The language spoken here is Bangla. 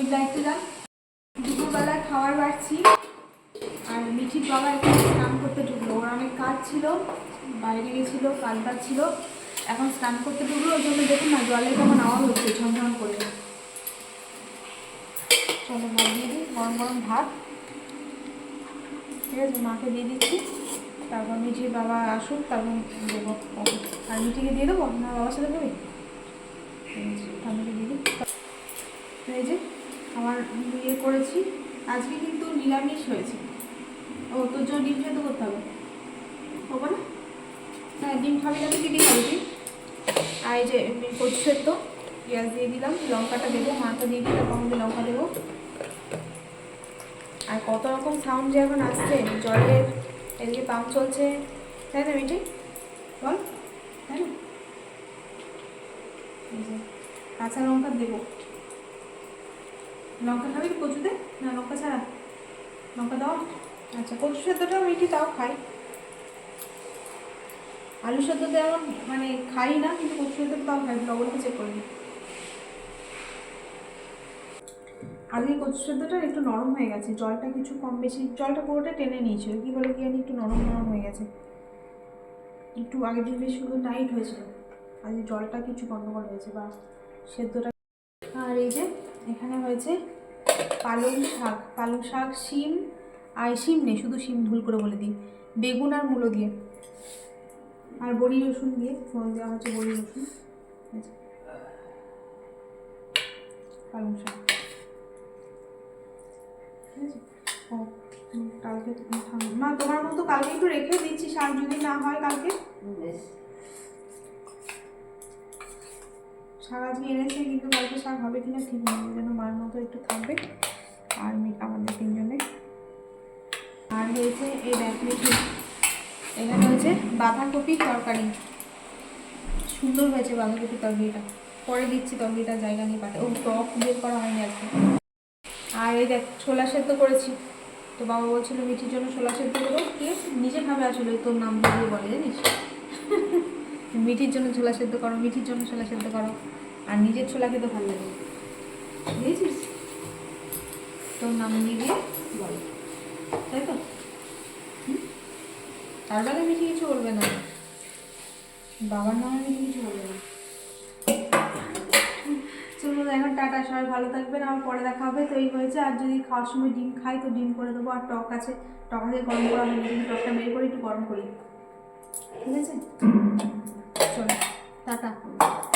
ওই দায়িত্বে যান দুপুরবেলা খাবার বাড়ছি। আর মিঠির বাবা এখন স্নান করতে ঢুকলো। ওর অনেক কাজ ছিল, বাইরে গেছিল, কাজ বাজ ছিল। এখন স্নান করতে ঢুকলো। ওই জন্য দেখুন না, জলে কেমন আওয়াজ হচ্ছে ঝনঝন করে। চলো ভাত দিয়ে দিই, গরম গরম ভাত। ঠিক আছে, মাকে দিয়ে দিচ্ছি। তারপর মিঠির বাবা আসুক, তারপর দেবো। আর মিঠিকে দিয়ে দেবো? না বাবার সাথে দেবে? যে আমার ইয়ে করেছি। আজকে কিন্তু নিরামিষ হয়েছে। ও, তোর জন্য ডিম সেদ্ধ করতে হবে। হবে না? হ্যাঁ ডিম খাবি না তুই কি খাবি আর এই যে কচু সেদ্ধ, পেঁয়াজ দিয়ে দিলাম, লঙ্কাটা দেবো, মাথা দিয়ে দিলাম কমকে লঙ্কা দেবো। আর কত রকম সাউন্ড যে এখন আসছে, জলের এদিকে পাম্প চলছে। তাই না মিটি বল। তাই না? কাঁচা লঙ্কা দেবো। লঙ্কা খাবি কচুতে? না, লঙ্কা ছাড়া। লঙ্কা দাও। আচ্ছা কচু সেদ্ধটাও মিটি তাও খাই। আলু সেদ্ধ তেমন মানে খাই না, কিন্তু কচু সেদ্ধ তাও খাই। লবণটা চেক করে দিই আজকে কচু সেদ্ধটা একটু নরম হয়ে গেছে। জলটা কিছু কম বেশি, জলটা পুরোটা টেনে নিয়েছিল কী বলে কি একটু নরম নরম হয়ে গেছে। একটু আগের দিন বেশ শুধু টাইট হয়েছিল আজকে জলটা কিছু গন্ডগোল হয়েছে বা সেদ্ধটা। আর এই যে, এখানে হয়েছে পালং শাক পালং শাক, শিম আর শিম নেই, শুধু শিম, ভুল করে বলে দিই। বেগুন আর মূলো দিয়ে। আর বড়ি রসুন দিয়ে ফোন দেওয়া হচ্ছে বড়ি রসুন। পালং শাক। ঠিক আছে? ও, কালকে মা, তোমার মতো কালকে একটু রেখে দিচ্ছি, শাক যদি না হয় কালকে। শাক আজকে এনেছে, কিন্তু কালকে শাক হবে কিনা ঠিক নেই জন্য মার মতো একটু থাকবে আর আমাদের তিনজনে। আর হয়েছে এই মিঠি এখানে হচ্ছে বাঁধাকপির তরকারি। সুন্দর হয়েছে বাঁধাকপির তরকারিটা। পরে দিচ্ছি তরকারিটা, জায়গা নিয়ে পাতে। ও টক বের করা হয়নি আজকে। আর এই দেখ, ছোলা সেদ্ধ করেছি। তো বাবা বলছিল, মিঠির জন্য ছোলা সেদ্ধ করো কে নিজে খাবে আসলে? তোর নাম দিয়ে বলে জানিস? মিঠির জন্য ছোলা সেদ্ধ করো, মিঠির জন্য ছোলা সেদ্ধ করো, আর নিজের ছোলা খেতে ভালো লাগে। বুঝেছিস? তোর নাম নিয়ে দিয়ে বল। তাই তো? তার বেলা মিঠি কিছু বলবে না। বাবার নামে মিঠি কিছু বলবে না। চলুন এখন টাটা, সবাই ভালো থাকবেন আমার পরে দেখা হবে। তো এই হয়েছে, আর যদি খাওয়ার সময় ডিম খাই, তো ডিম করে দেবো, আর টক আছে। টক আছে, গরম করা কিন্তু টকটা বের করে একটু গরম করি। ঠিক আছে? 就了一大。